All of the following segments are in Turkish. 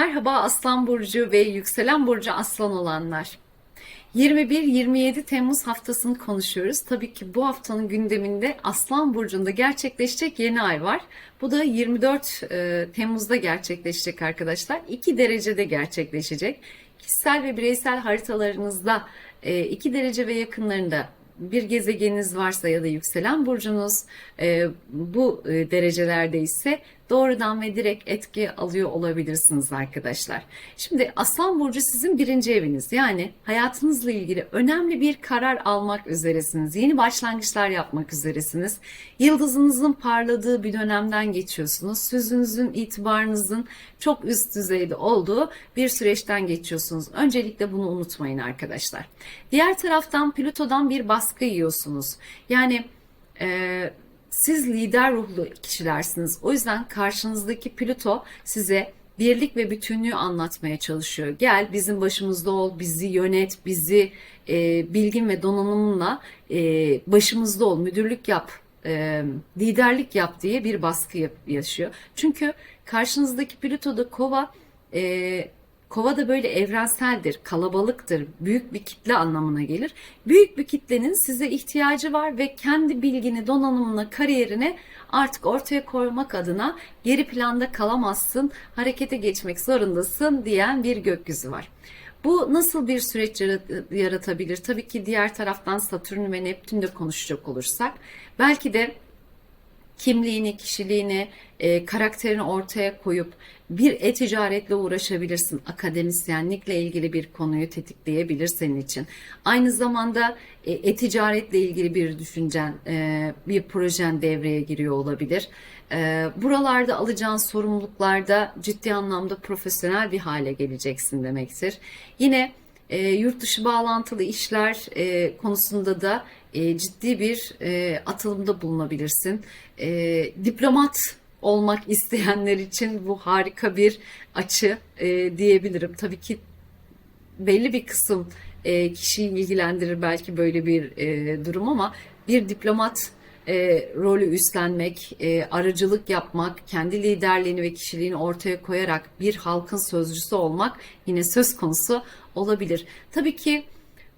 Merhaba Aslan Burcu ve Yükselen Burcu Aslan olanlar. 21-27 Temmuz haftasını konuşuyoruz. Tabii ki bu haftanın gündeminde Aslan Burcu'nda gerçekleşecek yeni ay var. Bu da 24 e, Temmuz'da gerçekleşecek arkadaşlar. 2 derecede gerçekleşecek. Kişisel ve bireysel haritalarınızda 2 derece ve yakınlarında bir gezegeniniz varsa ya da yükselen burcunuz e, bu e, derecelerde ise doğrudan ve direkt etki alıyor olabilirsiniz arkadaşlar. Şimdi Aslan Burcu sizin birinci eviniz. Yani hayatınızla ilgili önemli bir karar almak üzeresiniz. Yeni başlangıçlar yapmak üzeresiniz. Yıldızınızın parladığı bir dönemden geçiyorsunuz. Sözünüzün, itibarınızın çok üst düzeyde olduğu bir süreçten geçiyorsunuz. Öncelikle bunu unutmayın arkadaşlar. Diğer taraftan Plüto'dan bir baskı yiyorsunuz. Yani e, siz lider ruhlu kişilersiniz. O yüzden karşınızdaki Plüto size birlik ve bütünlüğü anlatmaya çalışıyor. Gel bizim başımızda ol, bizi yönet, bizi e, bilgin ve donanımınla e, başımızda ol, müdürlük yap, e, liderlik yap diye bir baskı yaşıyor. Çünkü karşınızdaki Plüto da kova e, Kova da böyle evrenseldir, kalabalıktır, büyük bir kitle anlamına gelir. Büyük bir kitlenin size ihtiyacı var ve kendi bilgini, donanımını, kariyerini artık ortaya koymak adına geri planda kalamazsın, harekete geçmek zorundasın diyen bir gökyüzü var. Bu nasıl bir süreç yaratabilir? Tabii ki diğer taraftan Satürn ve Neptün de konuşacak olursak belki de kimliğini, kişiliğini, e, karakterini ortaya koyup bir e-ticaretle uğraşabilirsin. Akademisyenlikle ilgili bir konuyu tetikleyebilir senin için. Aynı zamanda e, e-ticaretle ilgili bir düşüncen, e, bir projen devreye giriyor olabilir. E, buralarda alacağın sorumluluklarda ciddi anlamda profesyonel bir hale geleceksin demektir. Yine e, yurt dışı bağlantılı işler e, konusunda da e, ciddi bir e, atılımda bulunabilirsin. E, diplomat olmak isteyenler için bu harika bir açı e, diyebilirim. Tabii ki belli bir kısım e, kişiyi ilgilendirir belki böyle bir e, durum ama bir diplomat e, rolü üstlenmek, e, aracılık yapmak, kendi liderliğini ve kişiliğini ortaya koyarak bir halkın sözcüsü olmak yine söz konusu olabilir. Tabii ki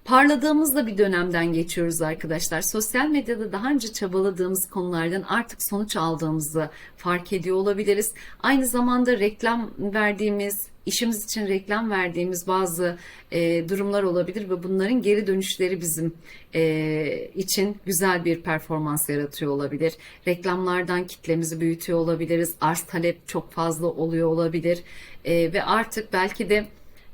parladığımız da bir dönemden geçiyoruz arkadaşlar. Sosyal medyada daha önce çabaladığımız konulardan artık sonuç aldığımızı fark ediyor olabiliriz. Aynı zamanda reklam verdiğimiz, işimiz için reklam verdiğimiz bazı e, durumlar olabilir ve bunların geri dönüşleri bizim e, için güzel bir performans yaratıyor olabilir. Reklamlardan kitlemizi büyütüyor olabiliriz. Arz talep çok fazla oluyor olabilir e, ve artık belki de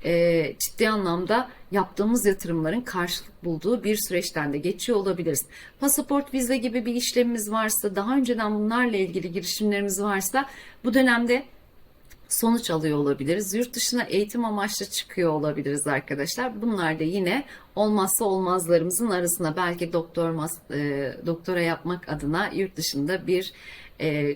e, ciddi anlamda yaptığımız yatırımların karşılık bulduğu bir süreçten de geçiyor olabiliriz. Pasaport, vize gibi bir işlemimiz varsa, daha önceden bunlarla ilgili girişimlerimiz varsa bu dönemde sonuç alıyor olabiliriz. Yurt dışına eğitim amaçlı çıkıyor olabiliriz arkadaşlar. Bunlar da yine olmazsa olmazlarımızın arasında belki doktor e, doktora yapmak adına yurt dışında bir e,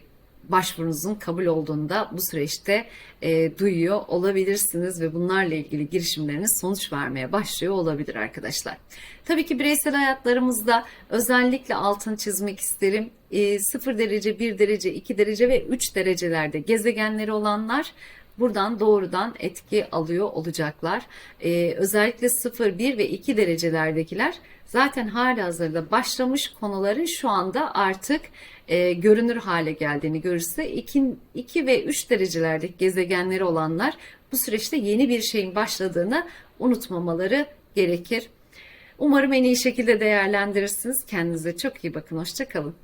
başvurunuzun kabul olduğunda bu süreçte e, duyuyor olabilirsiniz ve bunlarla ilgili girişimleriniz sonuç vermeye başlıyor olabilir arkadaşlar. Tabii ki bireysel hayatlarımızda özellikle altın çizmek isterim. E, 0 derece, 1 derece, 2 derece ve 3 derecelerde gezegenleri olanlar buradan doğrudan etki alıyor olacaklar. Ee, özellikle 0, 1 ve 2 derecelerdekiler zaten hala hazırda başlamış konuların şu anda artık e, görünür hale geldiğini görürse 2, 2 ve 3 derecelerdeki gezegenleri olanlar bu süreçte yeni bir şeyin başladığını unutmamaları gerekir. Umarım en iyi şekilde değerlendirirsiniz. Kendinize çok iyi bakın. Hoşçakalın.